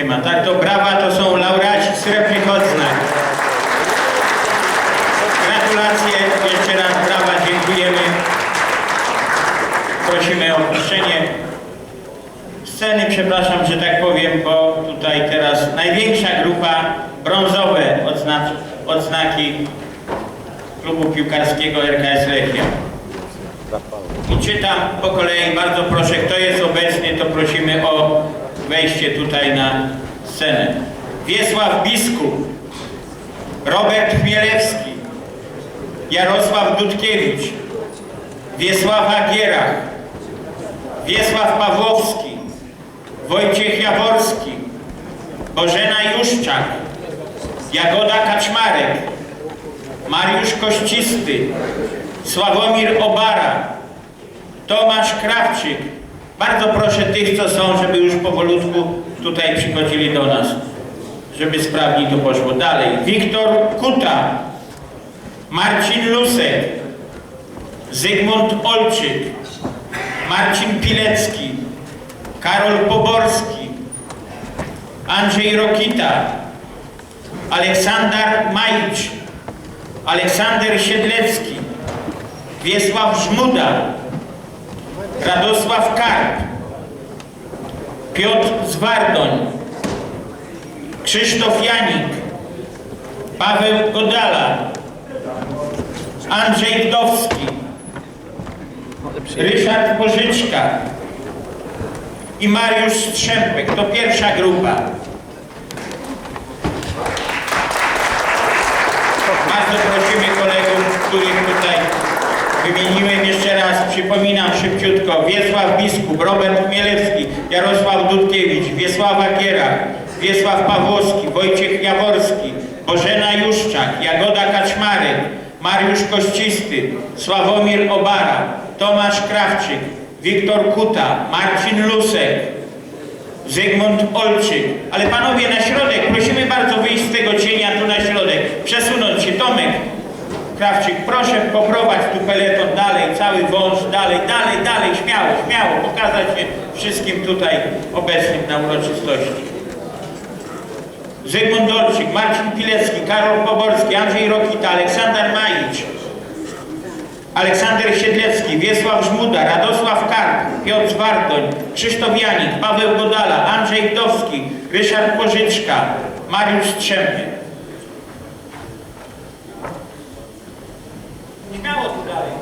Nie ma. Tak, to brawa to są laureaci srebrnych odznak. Gratulacje, jeszcze raz brawa, dziękujemy. Prosimy o opuszczenie sceny, przepraszam, że tak powiem, bo tutaj teraz największa grupa, brązowe odznaki klubu piłkarskiego RKS Lechia. I czytam po kolei, bardzo proszę, kto jest obecny, to prosimy o wejście tutaj na scenę. Wiesław Biskup, Robert Chmielewski, Jarosław Dudkiewicz, Wiesława Gierach, Wiesław Pawłowski, Wojciech Jaworski, Bożena Juszczak, Jagoda Kaczmarek, Mariusz Kościsty, Sławomir Obara, Tomasz Krawczyk. Bardzo proszę tych, co są, żeby już powolutku tutaj przychodzili do nas, żeby sprawniej to poszło. Dalej. Wiktor Kuta, Marcin Lusek, Zygmunt Olczyk, Marcin Pilecki, Karol Poborski, Andrzej Rokita, Aleksander Majcz, Aleksander Siedlecki, Wiesław Żmuda, Radosław Karp, Piotr Zwardoń, Krzysztof Janik, Paweł Godala, Andrzej Wdowski, Ryszard Pożyczka i Mariusz Strzępek. To pierwsza grupa. Bardzo prosimy kolegów, których tutaj wymieniłem jeszcze raz. Przypominam szybciutko. Wiesław Biskup, Robert Chmielewski, Jarosław Dudkiewicz, Wiesława Kiera, Wiesław Pawłowski, Wojciech Jaworski, Bożena Juszczak, Jagoda Kaczmarek, Mariusz Kościsty, Sławomir Obara, Tomasz Krawczyk, Wiktor Kuta, Marcin Lusek, Zygmunt Olczyk. Ale panowie na środek, prosimy bardzo wyjść z tego cienia tu na środek. Przesunąć się. Tomek Krawczyk, proszę poprowadź tu peleton dalej, cały wąż, dalej, dalej, dalej, śmiało, śmiało, pokazać się wszystkim tutaj obecnym na uroczystości. Zygmunt Olczyk, Marcin Pilecki, Karol Poborski, Andrzej Rokita, Aleksander Majicz, Aleksander Siedlecki, Wiesław Żmuda, Radosław Karp, Piotr Zwardoń, Krzysztof Janik, Paweł Godala, Andrzej Wdowski, Ryszard Pożyczka, Mariusz Strzemny. Śmiało tu dalej.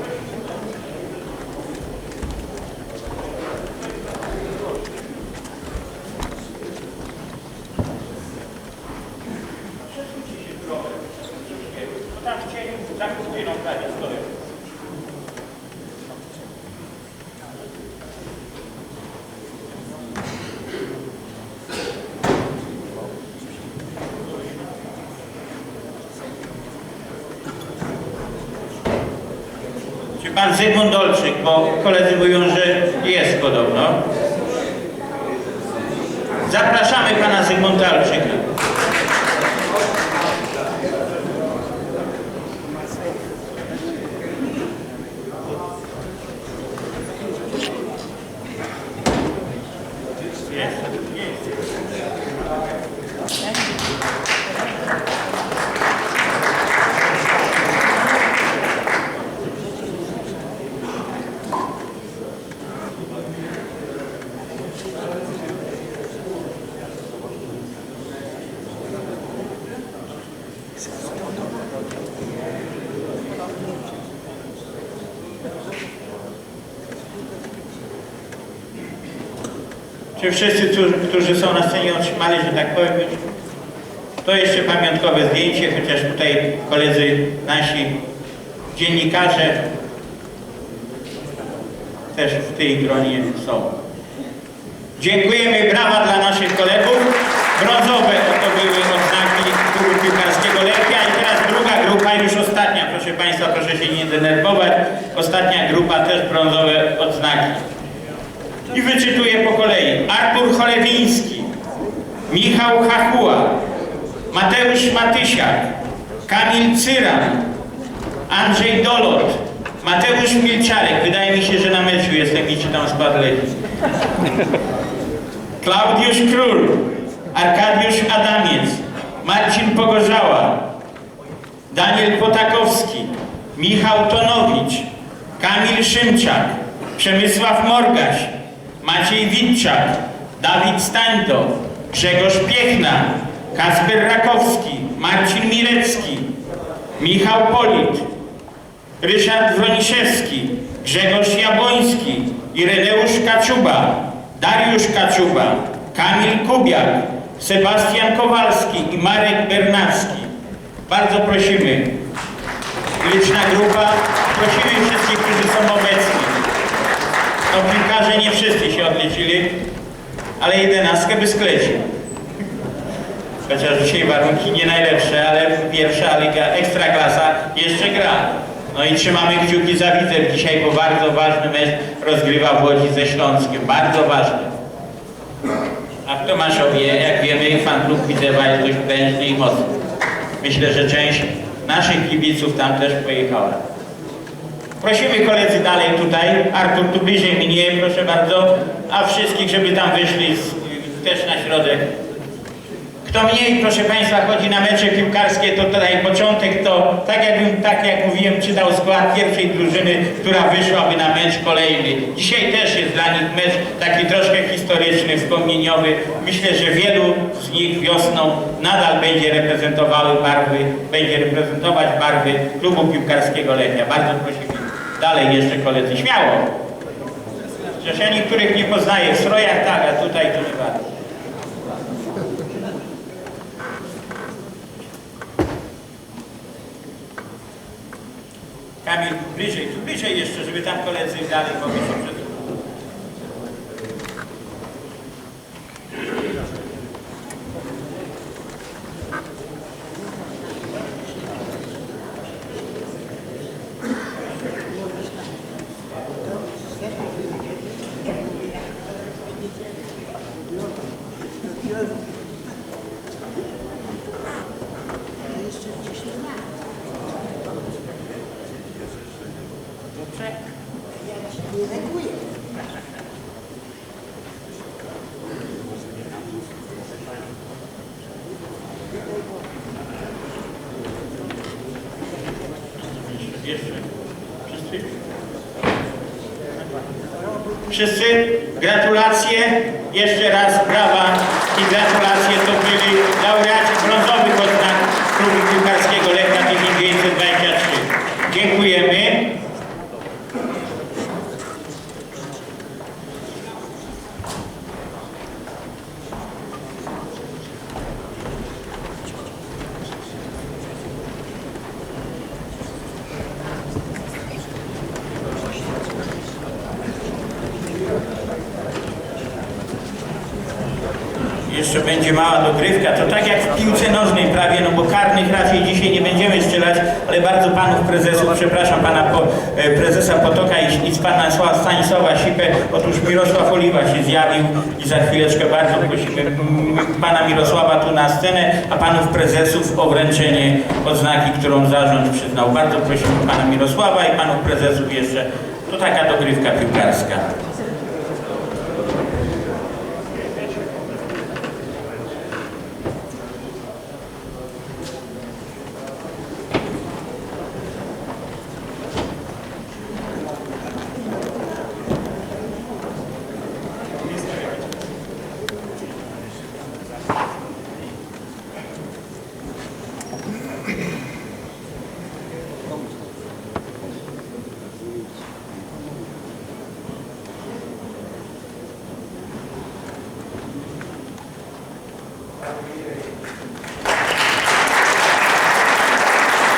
Przesuńcie się trochę. Bo tam w cieniu, za kurtyną prawie stoją. Czy pan Zygmunt Olczyk, bo koledzy mówią, że jest podobno. Zapraszamy pana Zygmunta Olczyka. Wszyscy, którzy, są na scenie otrzymali, że tak powiem? To jeszcze pamiątkowe zdjęcie, chociaż tutaj koledzy nasi dziennikarze też w tej gronie są. Dziękujemy, brawa dla naszych kolegów. Brązowe to były odznaki klubu piłkarskiego Lechia i teraz druga grupa, już ostatnia, proszę Państwa, proszę się nie denerwować. Ostatnia grupa też brązowe odznaki. I wyczytuję po kolei. Artur Cholewiński, Michał Hachuła, Mateusz Matysiak, Kamil Cyran, Andrzej Dolot, Mateusz Milczarek. Wydaje mi się, że na meczu jestem i czytam skład Legii. Klaudiusz Król, Arkadiusz Adamiec, Marcin Pogorzała, Daniel Potakowski, Michał Tonowicz, Kamil Szymczak, Przemysław Morgaś, Maciej Witczak, Dawid Stańdo, Grzegorz Piechna, Kasper Rakowski, Marcin Mirecki, Michał Polit, Ryszard Wroniszewski, Grzegorz Jabłoński, Ireneusz Kaczuba, Dariusz Kaczuba, Kamil Kubiak, Sebastian Kowalski i Marek Bernacki. Bardzo prosimy, liczna grupa, prosimy wszystkich, którzy są obecni. No piłkarze nie wszyscy się odliczyli, ale jedenastkę by sklecił. Chociaż dzisiaj warunki nie najlepsze, ale pierwsza liga, ekstraklasa jeszcze gra. No i trzymamy kciuki za Widzew dzisiaj, bo bardzo ważny mecz rozgrywa w Łodzi ze Śląskiem. Bardzo ważny. A w Tomaszowie, jak wiemy, fan klub Widzewa jest dość potężny i mocny. Myślę, że część naszych kibiców tam też pojechała. Prosimy koledzy dalej tutaj. Artur tu bliżej mnie, proszę bardzo. A wszystkich, żeby tam wyszli z, też na środek. Kto mniej, proszę Państwa, chodzi na mecze piłkarskie, to tutaj początek to, tak jakbym, tak jak mówiłem, czytał skład pierwszej drużyny, która wyszłaby na mecz kolejny. Dzisiaj też jest dla nich mecz taki troszkę historyczny, wspomnieniowy. Myślę, że wielu z nich wiosną nadal będzie reprezentowały barwy, będzie reprezentować barwy klubu piłkarskiego Lechia. Bardzo prosimy. Dalej jeszcze koledzy, śmiało. Ja niektórych nie poznaję, w strojach tak, a tutaj to nie bardzo. Kamil, bliżej, tu bliżej jeszcze, żeby tam koledzy dalej mogli się przed... Wszyscy? Gratulacje. Jeszcze raz brawa i gratulacje. To byli laureaci brązowych odznak klubu piłkarskiego Lechia 1923. Dziękujemy. Jeszcze będzie mała dogrywka. To tak jak w piłce nożnej prawie, no bo karnych raczej dzisiaj nie będziemy strzelać, ale bardzo panów prezesów, przepraszam pana po, e, prezesa Potoka i, i z pana Sła- Stanisława Sipę. Otóż Mirosław Oliwa się zjawił i za chwileczkę bardzo prosimy pana Mirosława tu na scenę, a panów prezesów o wręczenie odznaki, którą zarząd przyznał. Bardzo prosimy pana Mirosława i panów prezesów jeszcze. To taka dogrywka piłkarska.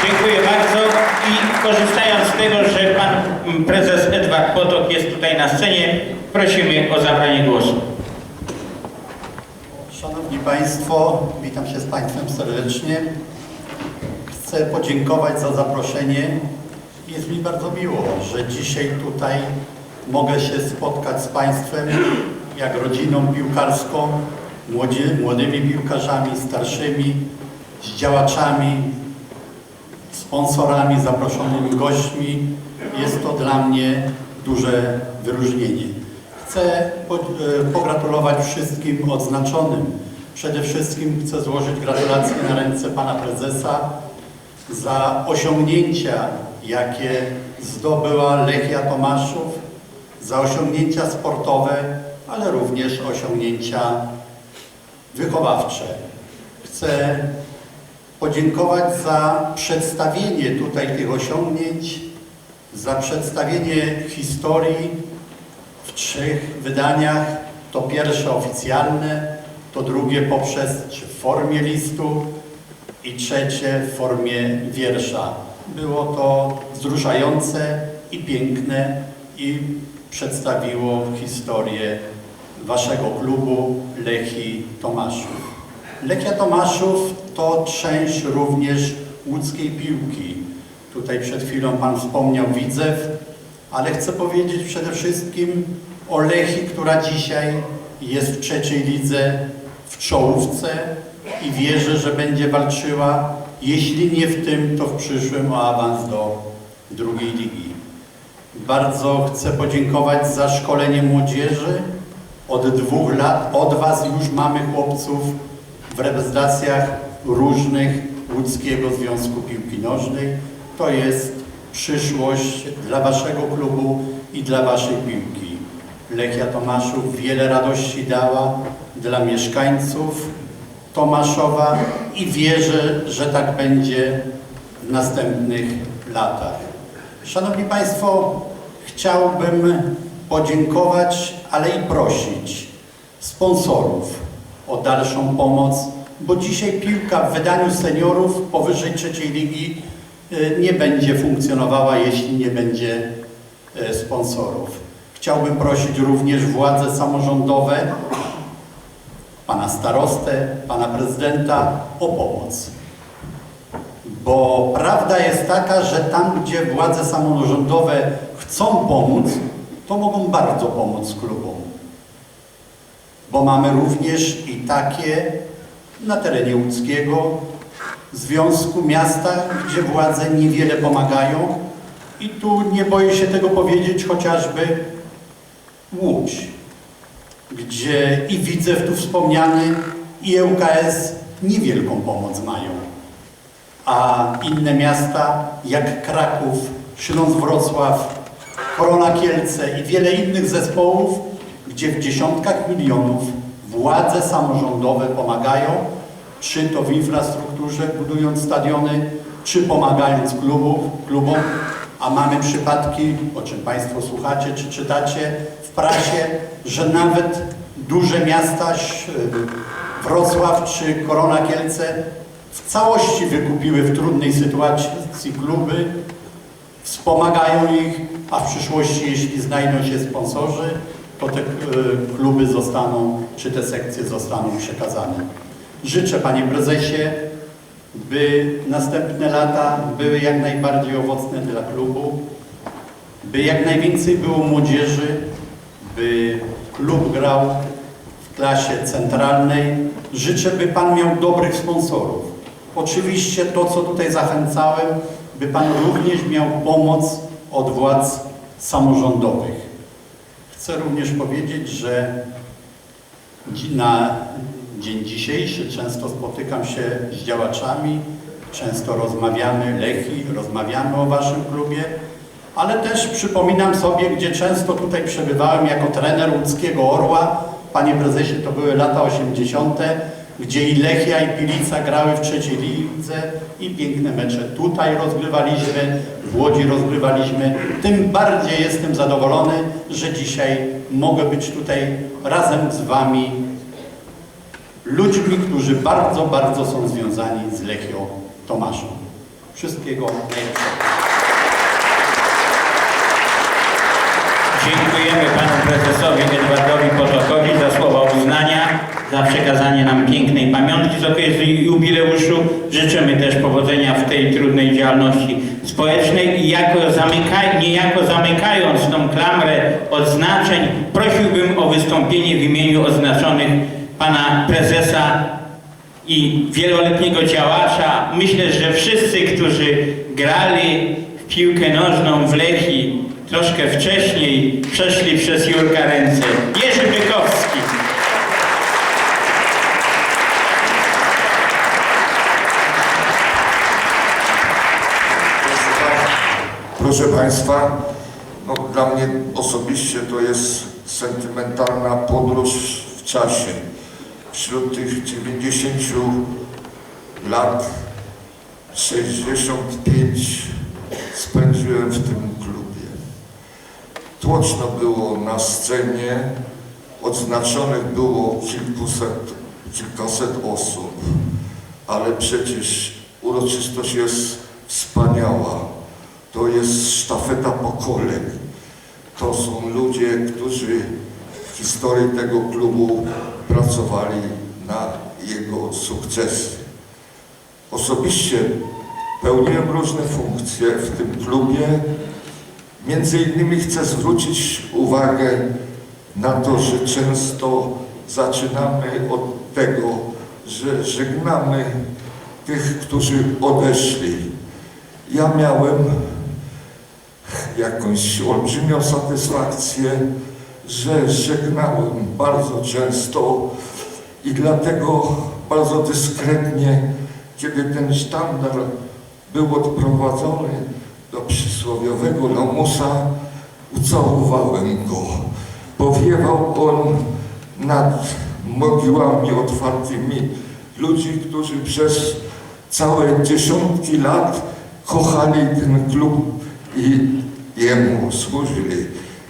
Dziękuję bardzo i korzystając z tego, że pan prezes Edward Potok jest tutaj na scenie, prosimy o zabranie głosu. Szanowni Państwo, witam się z Państwem serdecznie. Chcę podziękować za zaproszenie. Jest mi bardzo miło, że dzisiaj tutaj mogę się spotkać z Państwem, jak rodziną piłkarską, młodzie, młodymi piłkarzami, starszymi, z działaczami, sponsorami, zaproszonymi gośćmi. Jest to dla mnie duże wyróżnienie. Chcę e, pogratulować wszystkim odznaczonym. Przede wszystkim chcę złożyć gratulacje na ręce pana prezesa za osiągnięcia, jakie zdobyła Lechia Tomaszów, za osiągnięcia sportowe, ale również osiągnięcia wychowawcze. Chcę podziękować za przedstawienie tutaj tych osiągnięć, za przedstawienie historii w trzech wydaniach. To pierwsze oficjalne, to drugie poprzez czy w formie listu i trzecie w formie wiersza. Było to wzruszające i piękne i przedstawiło historię waszego klubu Lechii Tomaszów. Lechia Tomaszów to część również łódzkiej piłki. Tutaj przed chwilą Pan wspomniał Widzew, ale chcę powiedzieć przede wszystkim o Lechii, która dzisiaj jest w trzeciej lidze w czołówce i wierzę, że będzie walczyła, jeśli nie w tym, to w przyszłym o awans do drugiej ligi. Bardzo chcę podziękować za szkolenie młodzieży. Od dwóch lat od Was już mamy chłopców w reprezentacjach różnych Łódzkiego Związku Piłki Nożnej. To jest przyszłość dla Waszego klubu i dla Waszej piłki. Lechia Tomaszów wiele radości dała dla mieszkańców Tomaszowa i wierzę, że tak będzie w następnych latach. Szanowni Państwo, chciałbym podziękować, ale i prosić sponsorów o dalszą pomoc, bo dzisiaj piłka w wydaniu seniorów powyżej trzeciej ligi y, nie będzie funkcjonowała, jeśli nie będzie y, sponsorów. Chciałbym prosić również władze samorządowe, pana starostę, pana prezydenta o pomoc. Bo prawda jest taka, że tam, gdzie władze samorządowe chcą pomóc, to mogą bardzo pomóc klubom. Bo mamy również i takie na terenie łódzkiego Związku Miasta, gdzie władze niewiele pomagają. I tu nie boję się tego powiedzieć, chociażby Łódź, gdzie i Widzew tu wspomniany, i ŁKS niewielką pomoc mają. A inne miasta, jak Kraków, Śląsk Wrocław, Korona Kielce i wiele innych zespołów, gdzie w dziesiątkach milionów władze samorządowe pomagają, czy to w infrastrukturze, budując stadiony, czy pomagając klubów, klubom, a mamy przypadki, o czym Państwo słuchacie czy czytacie w prasie, że nawet duże miasta, ś- Wrocław czy Korona Kielce w całości wykupiły w trudnej sytuacji kluby, wspomagają ich, a w przyszłości, jeśli znajdą się sponsorzy, to te e, kluby zostaną, czy te sekcje zostaną przekazane. Życzę Panie Prezesie, by następne lata były jak najbardziej owocne dla klubu, by jak najwięcej było młodzieży, by klub grał w klasie centralnej. Życzę, by Pan miał dobrych sponsorów. Oczywiście to, co tutaj zachęcałem, by Pan również miał pomoc od władz samorządowych. Chcę również powiedzieć, że na dzień dzisiejszy często spotykam się z działaczami, często rozmawiamy Lechi, rozmawiamy o Waszym klubie, ale też przypominam sobie, gdzie często tutaj przebywałem jako trener łódzkiego Orła. Panie prezesie, to były lata 80., gdzie i Lechia i Pilica grały w trzeciej lidze i piękne mecze tutaj rozgrywaliśmy, w Łodzi rozgrywaliśmy. Tym bardziej jestem zadowolony, że dzisiaj mogę być tutaj razem z Wami ludźmi, którzy bardzo, bardzo są związani z Lechią Tomaszą. Wszystkiego najlepszego. Dziękujemy panu prezesowi Edwardowi Potokowi za słowa uznania, za przekazanie nam pięknej pamiątki z okazji jubileuszu. Życzymy też powodzenia w tej trudnej działalności społecznej i jako zamyka, niejako zamykając tą klamrę odznaczeń, prosiłbym o wystąpienie w imieniu oznaczonych pana prezesa i wieloletniego działacza. Myślę, że wszyscy, którzy grali w piłkę nożną w Lechii troszkę wcześniej, przeszli przez Jurka ręce. Jerzy Bykowski. Proszę Państwa, no, dla mnie osobiście to jest sentymentalna podróż w czasie. Wśród tych 90 lat 65 spędziłem w tym klubie. Tłoczno było na scenie, odznaczonych było kilkuset, kilkaset osób, ale przecież uroczystość jest wspaniała. To jest sztafeta pokoleń. To są ludzie, którzy w historii tego klubu pracowali na jego sukcesy. Osobiście pełniłem różne funkcje w tym klubie. Między innymi chcę zwrócić uwagę na to, że często zaczynamy od tego, że żegnamy tych, którzy odeszli. Ja miałem jakąś olbrzymią satysfakcję, że żegnałem bardzo często i dlatego bardzo dyskretnie, kiedy ten sztandar był odprowadzony do przysłowiowego lamusa, ucałowałem go. Powiewał on nad mogiłami otwartymi ludzi, którzy przez całe dziesiątki lat kochali ten klub i jemu służyli.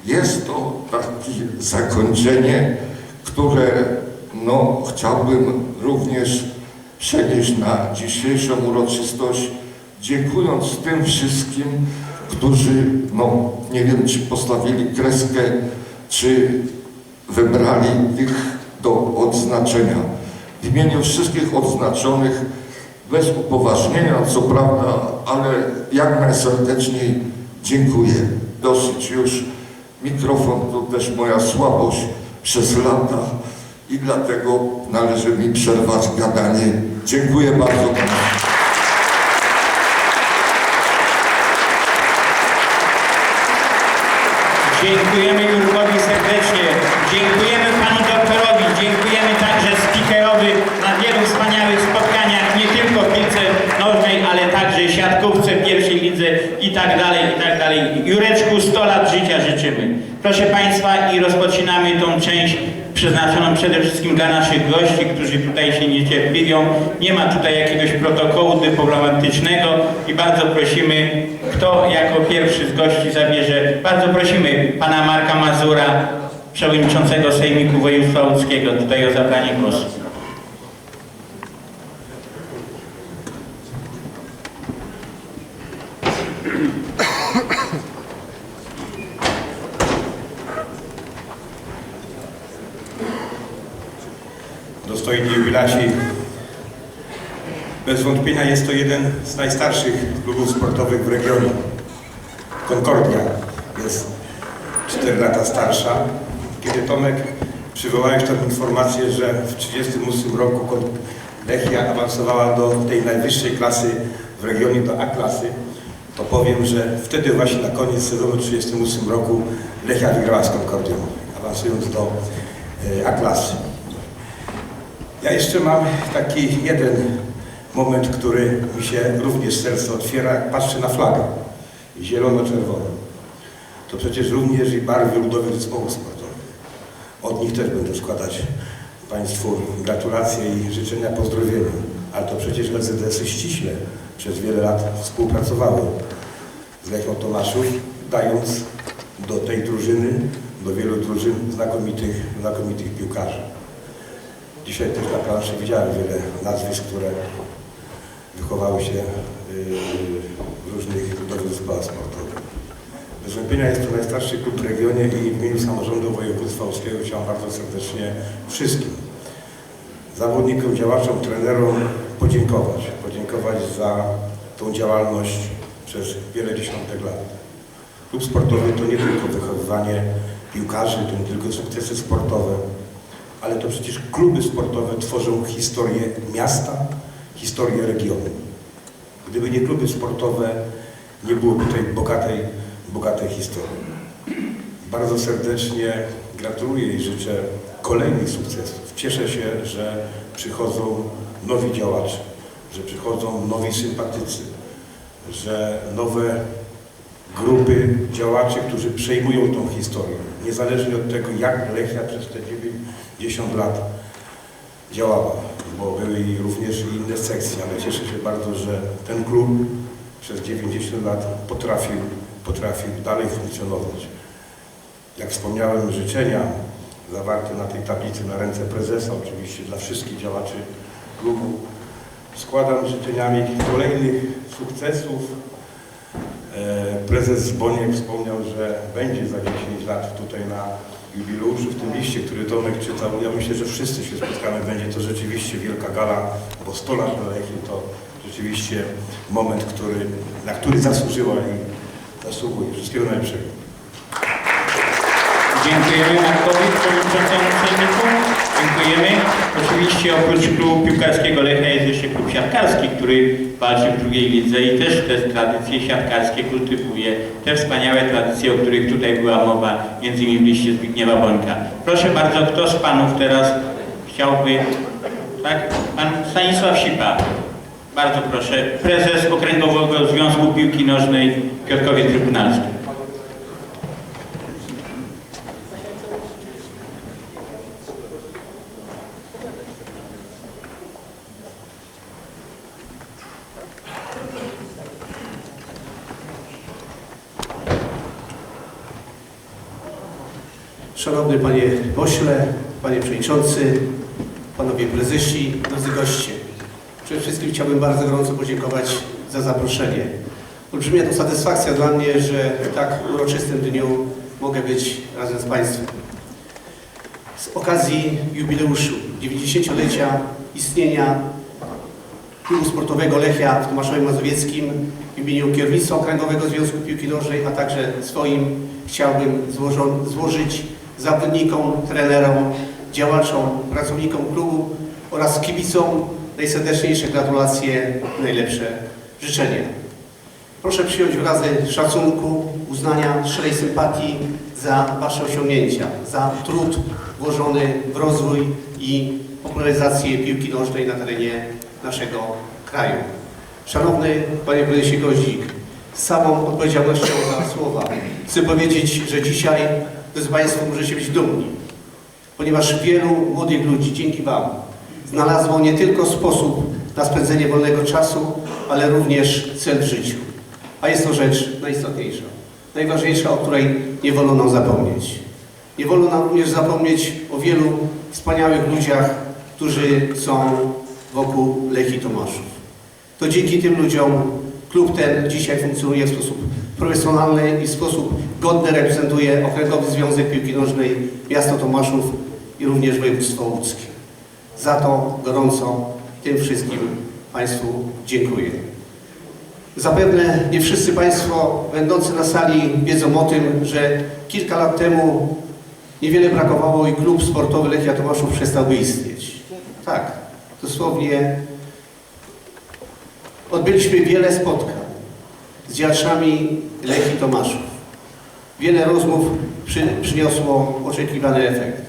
Jest to takie zakończenie, które no, chciałbym również przenieść na dzisiejszą uroczystość, dziękując tym wszystkim, którzy, no nie wiem, czy postawili kreskę, czy wybrali tych do odznaczenia. W imieniu wszystkich odznaczonych, bez upoważnienia, co prawda, ale jak najserdeczniej dziękuję. Dosyć już mikrofon to też moja słabość przez lata i dlatego należy mi przerwać gadanie. Dziękuję bardzo. Dziękujemy Jurkowi serdecznie. Dziękujemy panu doktorowi. Dziękujemy także speakerowi na wielu wspaniałych spotkaniach, nie tylko w piłce nożnej, ale także siatkówce, pierwszej lidze i tak dalej. Jureczku 100 lat życia życzymy. Proszę Państwa i rozpoczynamy tą część przeznaczoną przede wszystkim dla naszych gości, którzy tutaj się niecierpliwią. Nie ma tutaj jakiegoś protokołu dyplomatycznego i bardzo prosimy, kto jako pierwszy z gości zabierze. Bardzo prosimy pana Marka Mazura, przewodniczącego Sejmiku Województwa Łódzkiego, tutaj o zabranie głosu. Jubilaci. Bez wątpienia jest to jeden z najstarszych klubów sportowych w regionie. Concordia jest 4 lata starsza. Kiedy Tomek przywołałeś tę informację, że w 1938 roku Lechia awansowała do tej najwyższej klasy w regionie, do A klasy, to powiem, że wtedy właśnie na koniec sezonu 1938 roku Lechia wygrała z Concordią, awansując do e, A klasy. Ja jeszcze mam taki jeden moment, który mi się również serce otwiera, jak patrzę na flagę zielono-czerwoną. To przecież również i barwy ludowych zespołów sportowych. Od nich też będę składać Państwu gratulacje i życzenia pozdrowienia. Ale to przecież LZS-y ściśle przez wiele lat współpracowały z Lechią Tomaszów, dając do tej drużyny, do wielu drużyn znakomitych, znakomitych piłkarzy. Dzisiaj też na planszy widziałem wiele nazwisk, które wychowały się yy, w różnych ludowych zespołach sportowych. Bez wątpienia jest to najstarszy klub w regionie i w imieniu samorządu województwa łódzkiego chciałem bardzo serdecznie wszystkim zawodnikom, działaczom, trenerom podziękować. Podziękować za tą działalność przez wiele dziesiątek lat. Klub sportowy to nie tylko wychowywanie piłkarzy, to nie tylko sukcesy sportowe, ale to przecież kluby sportowe tworzą historię miasta, historię regionu. Gdyby nie kluby sportowe, nie byłoby tej bogatej, bogatej historii. Bardzo serdecznie gratuluję i życzę kolejnych sukcesów. Cieszę się, że przychodzą nowi działacze, że przychodzą nowi sympatycy, że nowe grupy działaczy, którzy przejmują tą historię. Niezależnie od tego, jak Lechia przez te 90 lat działała, bo były również inne sekcje, ale cieszę się bardzo, że ten klub przez 90 lat potrafił, potrafił dalej funkcjonować. Jak wspomniałem, życzenia zawarte na tej tablicy na ręce prezesa, oczywiście dla wszystkich działaczy klubu. Składam życzeniami kolejnych sukcesów. E, Prezes Boniek wspomniał, że będzie za 10 lat tutaj na jubileuszu w tym liście, który Tomek czytał. Ja myślę, że wszyscy się spotkamy. Będzie to rzeczywiście wielka gala, bo 100 lat Lechii to rzeczywiście moment, który, na który zasłużyła i zasługuje. Wszystkiego najlepszego. Dziękujemy Markowi, przewodniczącemu sejmiku. Dziękujemy. Oczywiście oprócz klubu piłkarskiego Lechia jest jeszcze klub siatkarski, który walczy w drugiej lidze i też te tradycje siatkarskie kultywuje. Te wspaniałe tradycje, o których tutaj była mowa, między innymi w liście Zbigniewa Bońka. Proszę bardzo, kto z Panów teraz chciałby... Tak? Pan Stanisław Sipa. Bardzo proszę. Prezes Okręgowego Związku Piłki Nożnej Piotrkowie Trybunalskim. Szanowny Panie Pośle, Panie Przewodniczący, Panowie Prezesi, drodzy goście. Przede wszystkim chciałbym bardzo gorąco podziękować za zaproszenie. Olbrzymia to satysfakcja dla mnie, że w tak uroczystym dniu mogę być razem z Państwem. Z okazji jubileuszu 90-lecia istnienia Klubu Sportowego Lechia w Tomaszowie Mazowieckim w imieniu kierownictwa Okręgowego Związku Piłki Nożnej, a także swoim chciałbym złożyć zawodnikom, trenerom, działaczom, pracownikom klubu oraz kibicom najserdeczniejsze gratulacje, najlepsze życzenia. Proszę przyjąć wyrazy szacunku, uznania, szczerej sympatii za Wasze osiągnięcia, za trud włożony w rozwój i popularyzację piłki nożnej na terenie naszego kraju. Szanowny Panie Prezesie Gozik, z całą odpowiedzialnością za słowa chcę powiedzieć, że dzisiaj, drodzy Państwo, możecie być dumni, ponieważ wielu młodych ludzi dzięki Wam znalazło nie tylko sposób na spędzenie wolnego czasu, ale również cel w życiu. A jest to rzecz najistotniejsza, najważniejsza, o której nie wolno nam zapomnieć. Nie wolno nam również zapomnieć o wielu wspaniałych ludziach, którzy są wokół Lechii Tomaszów. To dzięki tym ludziom klub ten dzisiaj funkcjonuje w sposób profesjonalny i w sposób godny reprezentuje Okręgowy Związek Piłki Nożnej Miasto Tomaszów i również województwo łódzkie. Za to gorąco tym wszystkim Państwu dziękuję. Zapewne nie wszyscy Państwo będący na sali wiedzą o tym, że kilka lat temu niewiele brakowało i klub sportowy Lechia Tomaszów przestałby istnieć. Tak, dosłownie odbyliśmy wiele spotkań z działaczami Lechii Tomaszów. Wiele rozmów przy, przyniosło oczekiwany efekt.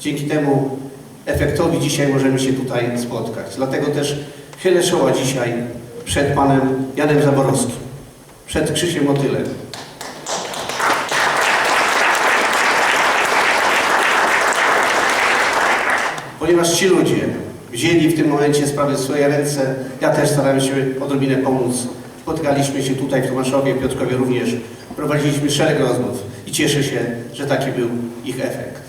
Dzięki temu efektowi dzisiaj możemy się tutaj spotkać. Dlatego też chylę czoła dzisiaj przed panem Janem Zaborowskim, przed Krzysiem Motylem. Ponieważ ci ludzie wzięli w tym momencie sprawy w swoje ręce, ja też starałem się odrobinę pomóc. Spotykaliśmy się tutaj w Tomaszowie, Piotrkowie również. Prowadziliśmy szereg rozmów i cieszę się, że taki był ich efekt.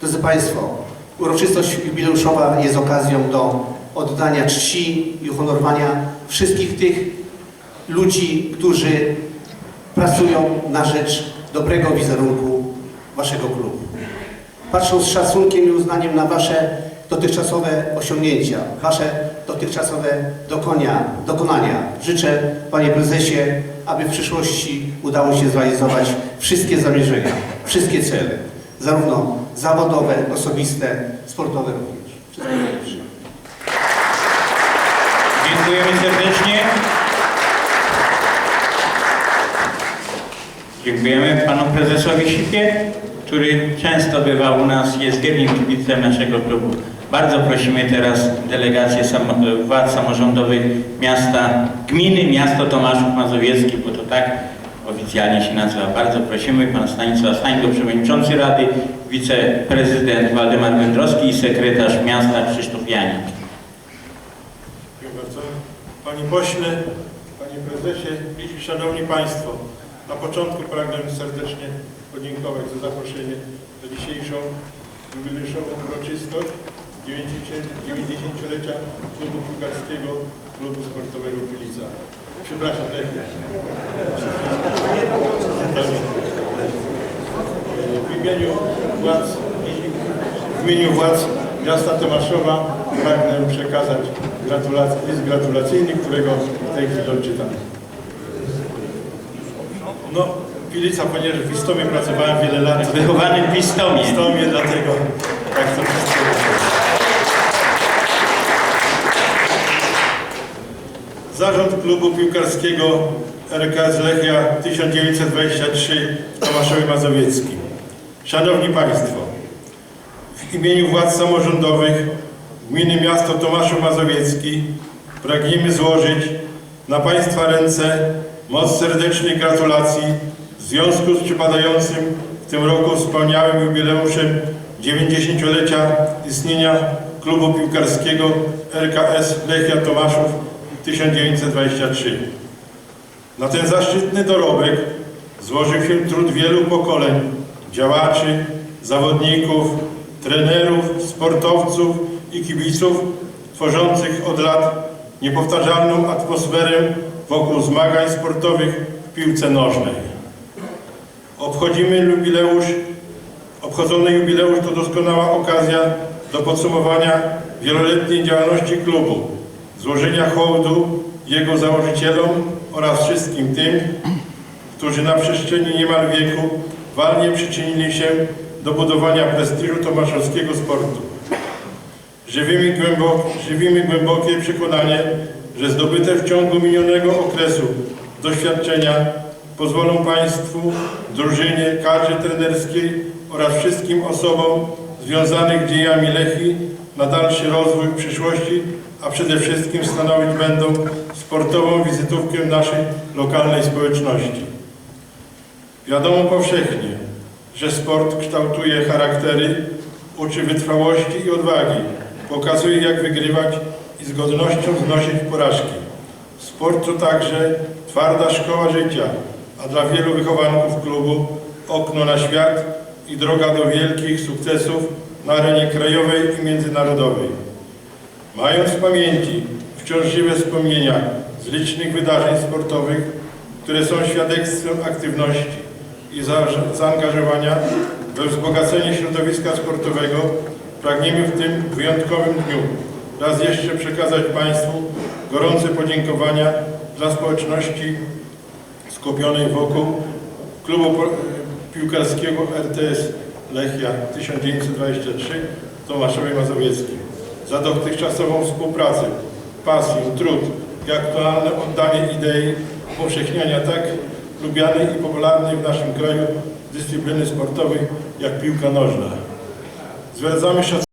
Drodzy Państwo, uroczystość jubileuszowa jest okazją do oddania czci i uhonorowania wszystkich tych ludzi, którzy pracują na rzecz dobrego wizerunku Waszego klubu. Patrząc z szacunkiem i uznaniem na Wasze dotychczasowe osiągnięcia, Wasze dotychczasowe dokonia, dokonania, życzę Panie Prezesie, aby w przyszłości udało się zrealizować wszystkie zamierzenia, wszystkie cele, zarówno zawodowe, osobiste, sportowe również. Wszystkiego. Dziękujemy serdecznie. Dziękujemy panu prezesowi Sipie, który często bywa u nas, jest wielkim kibicem naszego klubu. Bardzo prosimy teraz delegację samo, władz samorządowych miasta, gminy, miasto Tomaszów Mazowiecki, bo to tak oficjalnie się nazywa. Bardzo prosimy, pan Stanisław Stańko, przewodniczący Rady, wiceprezydent Waldemar Wędrowski i sekretarz miasta Krzysztof Janik. Dziękuję bardzo. Panie pośle, panie prezesie i szanowni państwo, na początku pragnę serdecznie podziękować za zaproszenie na dzisiejszą jubileuszową uroczystość 90-lecia klubu piłkarskiego klubu sportowego Pilica. Przepraszam, tak. W imieniu władz w imieniu władz miasta Tomaszowa pragnę przekazać gratulacje, list gratulacyjny, którego w tej chwili odczytam. No, Pilica, ponieważ w Istomie pracowałem wiele lat, Wychowany w Pistomie. w Istomie, dlatego tak to wszystko. Zarząd klubu piłkarskiego RKS Lechia 1923 w Tomaszowie Mazowieckim. Szanowni Państwo, w imieniu władz samorządowych Gminy Miasto Tomaszów Mazowiecki pragniemy złożyć na Państwa ręce moc serdecznej gratulacji w związku z przypadającym w tym roku wspaniałym jubileuszem 90-lecia istnienia klubu piłkarskiego RKS Lechia Tomaszów 1923. Na ten zaszczytny dorobek złożył się trud wielu pokoleń działaczy, zawodników, trenerów, sportowców i kibiców tworzących od lat niepowtarzalną atmosferę wokół zmagań sportowych w piłce nożnej. Obchodzimy jubileusz, obchodzony jubileusz to doskonała okazja do podsumowania wieloletniej działalności klubu, złożenia hołdu jego założycielom oraz wszystkim tym, którzy na przestrzeni niemal wieku walnie przyczynili się do budowania prestiżu tomaszowskiego sportu. Żywimy, głębok, żywimy głębokie przekonanie, że zdobyte w ciągu minionego okresu doświadczenia pozwolą Państwu, drużynie, kadrze trenerskiej oraz wszystkim osobom związanych dziejami Lechii na dalszy rozwój w przyszłości, a przede wszystkim stanowić będą sportową wizytówkę naszej lokalnej społeczności. Wiadomo powszechnie, że sport kształtuje charaktery, uczy wytrwałości i odwagi, pokazuje jak wygrywać i z godnością znosić porażki. Sport to także twarda szkoła życia, a dla wielu wychowanków klubu okno na świat i droga do wielkich sukcesów na arenie krajowej i międzynarodowej. Mając w pamięci wciąż żywe wspomnienia z licznych wydarzeń sportowych, które są świadectwem aktywności i za, zaangażowania we wzbogacenie środowiska sportowego, pragniemy w tym wyjątkowym dniu raz jeszcze przekazać Państwu gorące podziękowania dla społeczności skupionej wokół klubu piłkarskiego RTS Lechia 1923 w Tomaszowie Mazowieckim za dotychczasową współpracę, pasję, trud i aktualne oddanie idei upowszechniania tak lubianej i popularnej w naszym kraju dyscypliny sportowej jak piłka nożna. Zwracamy szacunek